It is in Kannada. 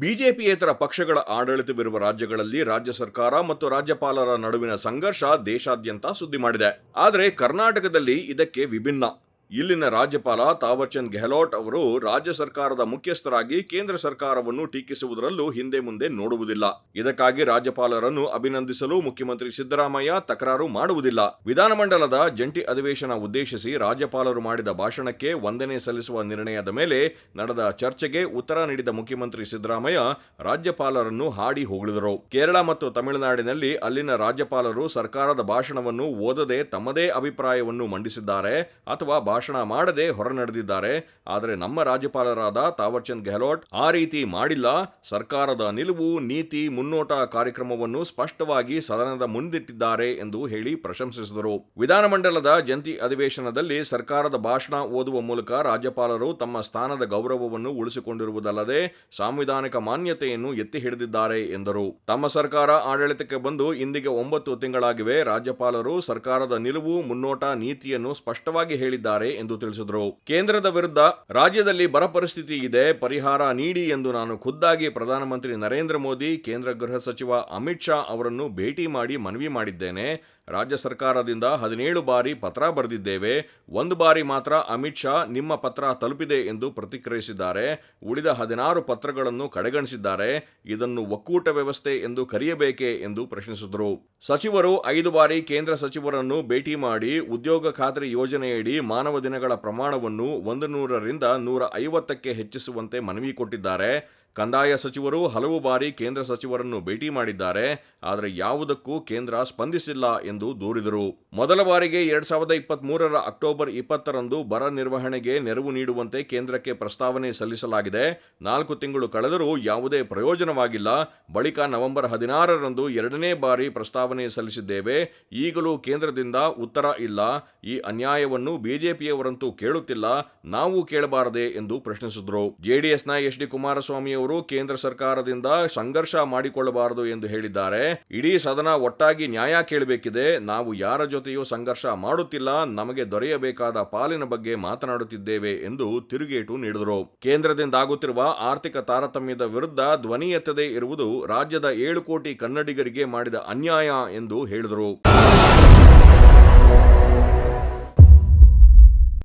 ಬಿಜೆಪಿಯೇತರ ಪಕ್ಷಗಳ ಆಡಳಿತವಿರುವ ರಾಜ್ಯಗಳಲ್ಲಿ ರಾಜ್ಯ ಸರ್ಕಾರ ಮತ್ತು ರಾಜ್ಯಪಾಲರ ನಡುವಿನ ಸಂಘರ್ಷ ದೇಶಾದ್ಯಂತ ಸುದ್ದಿ ಮಾಡಿದೆ. ಆದರೆ ಕರ್ನಾಟಕದಲ್ಲಿ ಇದಕ್ಕೆ ವಿಭಿನ್ನ. ಇಲ್ಲಿನ ರಾಜ್ಯಪಾಲ ತಾವರ್ಚಂದ್ ಗೆಹ್ಲೋಟ್ ಅವರು ರಾಜ್ಯ ಸರ್ಕಾರದ ಮುಖ್ಯಸ್ಥರಾಗಿ ಕೇಂದ್ರ ಸರ್ಕಾರವನ್ನು ಟೀಕಿಸುವುದರಲ್ಲೂ ಹಿಂದೆ ಮುಂದೆ ನೋಡುವುದಿಲ್ಲ. ಇದಕ್ಕಾಗಿ ರಾಜ್ಯಪಾಲರನ್ನು ಅಭಿನಂದಿಸಲು ಮುಖ್ಯಮಂತ್ರಿ ಸಿದ್ದರಾಮಯ್ಯ ತಕರಾರು ಮಾಡುವುದಿಲ್ಲ. ವಿಧಾನಮಂಡಲದ ಜಂಟಿ ಅಧಿವೇಶನ ಉದ್ದೇಶಿಸಿ ರಾಜ್ಯಪಾಲರು ಮಾಡಿದ ಭಾಷಣಕ್ಕೆ ವಂದನೆ ಸಲ್ಲಿಸುವ ನಿರ್ಣಯದ ಮೇಲೆ ನಡೆದ ಚರ್ಚೆಗೆ ಉತ್ತರ ನೀಡಿದ ಮುಖ್ಯಮಂತ್ರಿ ಸಿದ್ದರಾಮಯ್ಯ ರಾಜ್ಯಪಾಲರನ್ನು ಹಾಡಿ ಹೊಗಳಿದರು. ಕೇರಳ ಮತ್ತು ತಮಿಳುನಾಡಿನಲ್ಲಿ ಅಲ್ಲಿನ ರಾಜ್ಯಪಾಲರು ಸರ್ಕಾರದ ಭಾಷಣವನ್ನು ಓದದೆ ತಮ್ಮದೇ ಅಭಿಪ್ರಾಯವನ್ನು ಮಂಡಿಸಿದ್ದಾರೆ ಅಥವಾ ಭಾಷಣ ಮಾಡದೆ ಹೊರನಡೆದಿದ್ದಾರೆ. ಆದರೆ ನಮ್ಮ ರಾಜ್ಯಪಾಲರಾದ ತಾವರ್ಚಂದ್ ಗೆಹ್ಲೋಟ್ ಆ ರೀತಿ ಮಾಡಿಲ್ಲ. ಸರ್ಕಾರದ ನಿಲುವು, ನೀತಿ, ಮುನ್ನೋಟ ಕಾರ್ಯಕ್ರಮವನ್ನು ಸ್ಪಷ್ಟವಾಗಿ ಸದನದ ಮುಂದಿಟ್ಟಿದ್ದಾರೆ ಎಂದು ಹೇಳಿ ಪ್ರಶಂಸಿಸಿದರು. ವಿಧಾನಮಂಡಲದ ಜಂಟಿ ಅಧಿವೇಶನದಲ್ಲಿ ಸರ್ಕಾರದ ಭಾಷಣ ಓದುವ ಮೂಲಕ ರಾಜ್ಯಪಾಲರು ತಮ್ಮ ಸ್ಥಾನದ ಗೌರವವನ್ನು ಉಳಿಸಿಕೊಂಡಿರುವುದಲ್ಲದೆ ಸಾಂವಿಧಾನಿಕ ಮಾನ್ಯತೆಯನ್ನು ಎತ್ತಿ ಹಿಡಿದಿದ್ದಾರೆ ಎಂದರು. ತಮ್ಮ ಸರ್ಕಾರ ಆಡಳಿತಕ್ಕೆ ಬಂದು ಇಂದಿಗೆ ಒಂಬತ್ತು ತಿಂಗಳಾಗಿವೆ. ರಾಜ್ಯಪಾಲರು ಸರ್ಕಾರದ ನಿಲುವು, ಮುನ್ನೋಟ, ನೀತಿಯನ್ನು ಸ್ಪಷ್ಟವಾಗಿ ಹೇಳಿದ್ದಾರೆ ಎಂದು ತಿಳಿಸಿದರು. ಕೇಂದ್ರದ ವಿರುದ್ಧ ರಾಜ್ಯದಲ್ಲಿ ಬರ ಪರಿಸ್ಥಿತಿ ಇದೆ, ಪರಿಹಾರ ನೀಡಿ ಎಂದು ನಾನು ಖುದ್ದಾಗಿ ಪ್ರಧಾನಮಂತ್ರಿ ನರೇಂದ್ರ ಮೋದಿ, ಕೇಂದ್ರ ಗೃಹ ಸಚಿವ ಅಮಿತ್ ಶಾ ಅವರನ್ನು ಭೇಟಿ ಮಾಡಿ ಮನವಿ ಮಾಡಿದ್ದೇನೆ. ರಾಜ್ಯ ಸರ್ಕಾರದಿಂದ ಹದಿನೇಳು ಬಾರಿ ಪತ್ರ ಬರೆದಿದ್ದೇವೆ. ಒಂದು ಬಾರಿ ಮಾತ್ರ ಅಮಿತ್ ಶಾ ನಿಮ್ಮ ಪತ್ರ ತಲುಪಿದೆ ಎಂದು ಪ್ರತಿಕ್ರಿಯಿಸಿದ್ದಾರೆ. ಉಳಿದ ಹದಿನಾರು ಪತ್ರಗಳನ್ನು ಕಡೆಗಣಿಸಿದ್ದಾರೆ. ಇದನ್ನು ಒಕ್ಕೂಟ ವ್ಯವಸ್ಥೆ ಎಂದು ಕರೆಯಬೇಕೆ ಎಂದು ಪ್ರಶ್ನಿಸಿದರು. ಸಚಿವರು ಐದು ಬಾರಿ ಕೇಂದ್ರ ಸಚಿವರನ್ನು ಭೇಟಿ ಮಾಡಿ ಉದ್ಯೋಗ ಖಾತ್ರಿ ಯೋಜನೆಯಡಿ ಮಾನವ ದಿನಗಳ ಪ್ರಮಾಣವನ್ನು ಒಂದು ನೂರರಿಂದ ನೂರ ಐವತ್ತಕ್ಕೆ ಹೆಚ್ಚಿಸುವಂತೆ ಮನವಿ ಕೊಟ್ಟಿದ್ದಾರೆ. ಕಂದಾಯ ಸಚಿವರು ಹಲವು ಬಾರಿ ಕೇಂದ್ರ ಸಚಿವರನ್ನು ಭೇಟಿ ಮಾಡಿದ್ದಾರೆ, ಆದರೆ ಯಾವುದಕ್ಕೂ ಕೇಂದ್ರ ಸ್ಪಂದಿಸಿಲ್ಲ ಎಂದು ದೂರಿದರು. ಮೊದಲ ಬಾರಿಗೆ ಎರಡ್ ಸಾವಿರದ ಇಪ್ಪತ್ತ್ ಮೂರರ ಅಕ್ಟೋಬರ್ ಇಪ್ಪತ್ತರಂದು ಬರ ನಿರ್ವಹಣೆಗೆ ನೆರವು ನೀಡುವಂತೆ ಕೇಂದ್ರಕ್ಕೆ ಪ್ರಸ್ತಾವನೆ ಸಲ್ಲಿಸಲಾಗಿದೆ. ನಾಲ್ಕು ತಿಂಗಳು ಕಳೆದರೂ ಯಾವುದೇ ಪ್ರಯೋಜನವಾಗಿಲ್ಲ. ಬಳಿಕ ನವೆಂಬರ್ ಹದಿನಾರರಂದು ಎರಡನೇ ಬಾರಿ ಪ್ರಸ್ತಾವನೆ ಸಲ್ಲಿಸಿದ್ದೇವೆ. ಈಗಲೂ ಕೇಂದ್ರದಿಂದ ಉತ್ತರ ಇಲ್ಲ. ಈ ಅನ್ಯಾಯವನ್ನು ಬಿಜೆಪಿಯವರಂತೂ ಕೇಳುತ್ತಿಲ್ಲ. ನಾವು ಕೇಳಬಾರದೆ ಎಂದು ಪ್ರಶ್ನಿಸಿದರು. ಜೆಡಿಎಸ್ನ ಎಚ್ ಡಿ ಕುಮಾರಸ್ವಾಮಿ ಅವರು ಕೇಂದ್ರ ಸರ್ಕಾರದಿಂದ ಸಂಘರ್ಷ ಮಾಡಿಕೊಳ್ಳಬಾರದು ಎಂದು ಹೇಳಿದ್ದಾರೆ. ಇಡೀ ಸದನ ಒಟ್ಟಾಗಿ ನ್ಯಾಯ ಕೇಳಬೇಕಿದೆ. ನಾವು ಯಾರ ಜೊತೆಯೂ ಸಂಘರ್ಷ ಮಾಡುತ್ತಿಲ್ಲ. ನಮಗೆ ದೊರೆಯಬೇಕಾದ ಪಾಲಿನ ಬಗ್ಗೆ ಮಾತನಾಡುತ್ತಿದ್ದೇವೆ ಎಂದು ತಿರುಗೇಟು ನೀಡಿದರು. ಕೇಂದ್ರದಿಂದ ಆಗುತ್ತಿರುವ ಆರ್ಥಿಕ ತಾರತಮ್ಯದ ವಿರುದ್ಧ ಧ್ವನಿ ಎತ್ತದೇ ಇರುವುದು ರಾಜ್ಯದ ಏಳು ಕೋಟಿ ಕನ್ನಡಿಗರಿಗೆ ಮಾಡಿದ ಅನ್ಯಾಯ ಎಂದು ಹೇಳಿದರು.